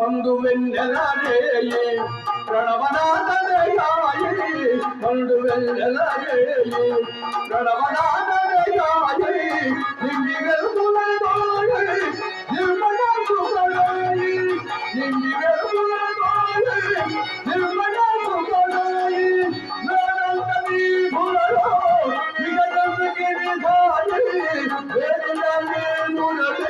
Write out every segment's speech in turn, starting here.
మందు వెన్నెలరేయి ప్రణవనాథనయాయి మందు వెన్నెలరేయి ప్రణవనాథనయాయి నిండి వెళ్తున్నాయి నిర్మణాయి సుఖలోయి వెళ్తున్నాయి నిర్మణాయి నిర్మల సుఖలోయి నురలి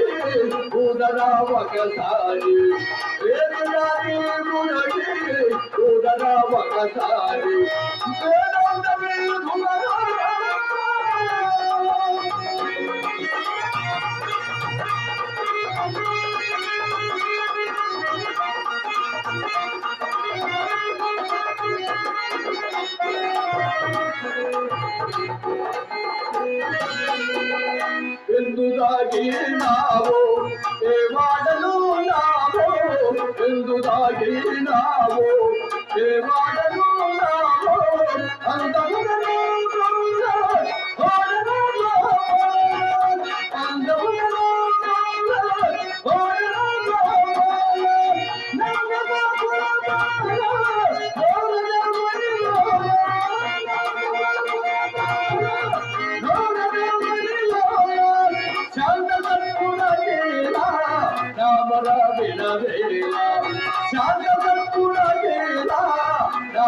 ఎందు దాగినావో ఏ మాటలు నావో? ఎందు దాగినావో Yeah,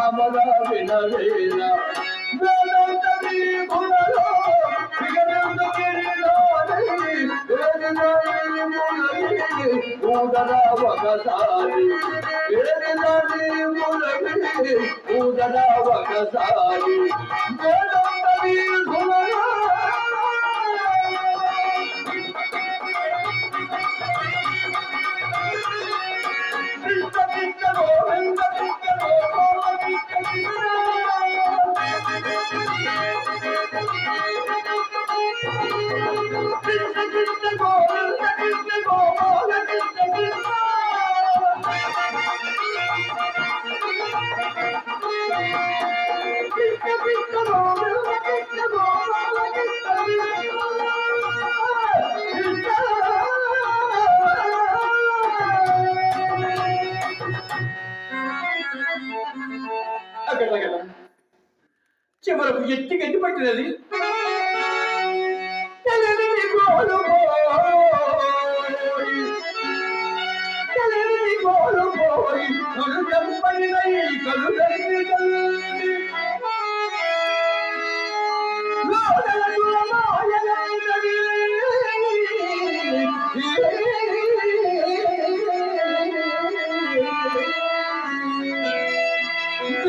రామర వినవేలా వేదాంత ఒకసారి వేదినాయి ఒకసారి చివరకు ఎత్తి గట్టి పట్టినది.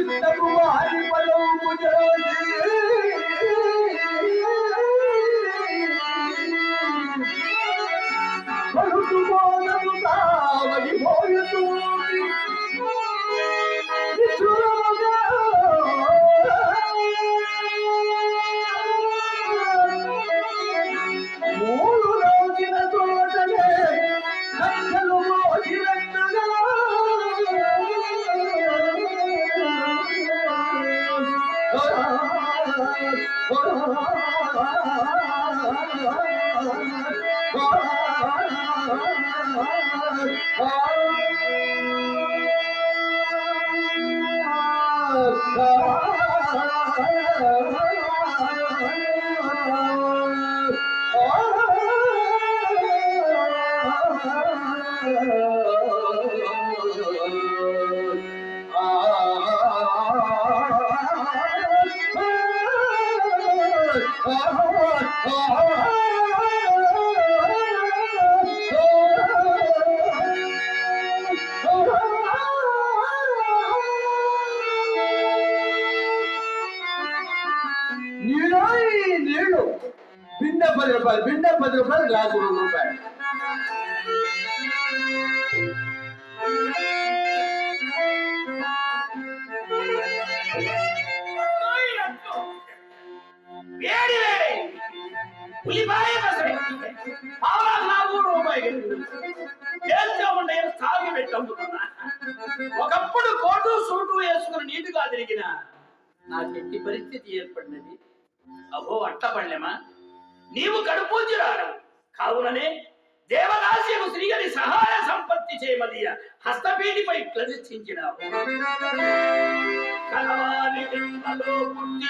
التقوى القلوب جاهز నీళ్ళు నీళ్ళు బిందె పది రూపాయలు బిందె పది రూపాయలు గ్లాసు రెండు రూపాయలు. ఉల్లిపాయ పసడి సాగి ఒకప్పుడు కోటు సూటు వేసుకుని నీటుగా తిరిగిన నాకు ఎట్టి పరిస్థితి ఏర్పడినది. అహో అట్టపడలేమా? నీవు కడుపూజ్యురాలు. కావుననే దేవదాస్యకు శ్రీగరి సహాయ సంపత్తి చేయమలియ హస్తపీటిపై ప్రతిష్ఠించినావు. కలవాలి పుట్టి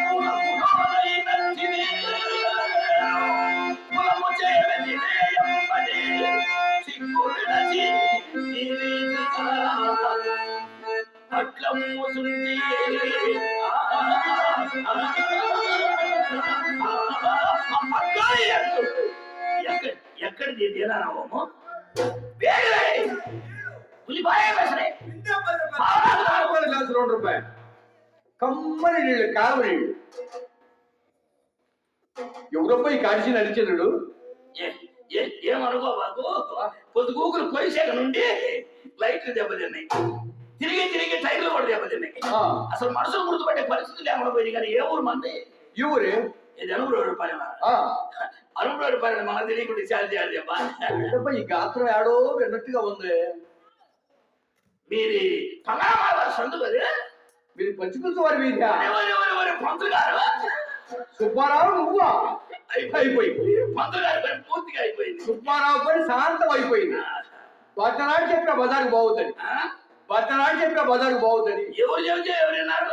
అమ్ముతుంది కాలువల గ్లాసు రెండు రూపాయలు కమ్మని నీళ్ళు కాలువ నీళ్ళు ఎవరబ్బా ఈ కాడిచి నడిచినడు ఏ- ఏ- ఏమనుకో బాబు పొద్దు గూగులు కొలిసేక నుండి లైట్లు దెబ్బతిన్నాయి. తిరిగి తిరిగి టైర్లు కూడా దెబ్బతిన్నాయి ఆ. అసలు మనుషులు గుర్తుపట్టే పరిస్థితి లేకుండా పోయింది కానీ ఏ ఊరు మంది ఈ ఊరే ఇది అనుభవ పని ఆ, అనుభవ పని మనకు తెలియకుండా చాలా చేయాలి చెప్పా ఏంటబ్బా ఈ గాత్రం ఏడో విన్నట్టుగా ఉంది మీది పనామాల సందు కదా మీరు పంచుకుల వారి వీధా ఒరే, ఒరే, ఒరే, ఒరే, పంతులు గారు సుబ్బారావు నువ్వా అయిపోయింది పంతులు గారి పని పూర్తిగా అయిపోయింది సుబ్బారావు పని శాంతం అయిపోయింది బతనాడు చెప్పిన బజారు బాగుతుంది ఆ? బతనాడు చెప్పిన బజారు బాగుతుంది ఎవరు చెబితే ఎవరున్నారు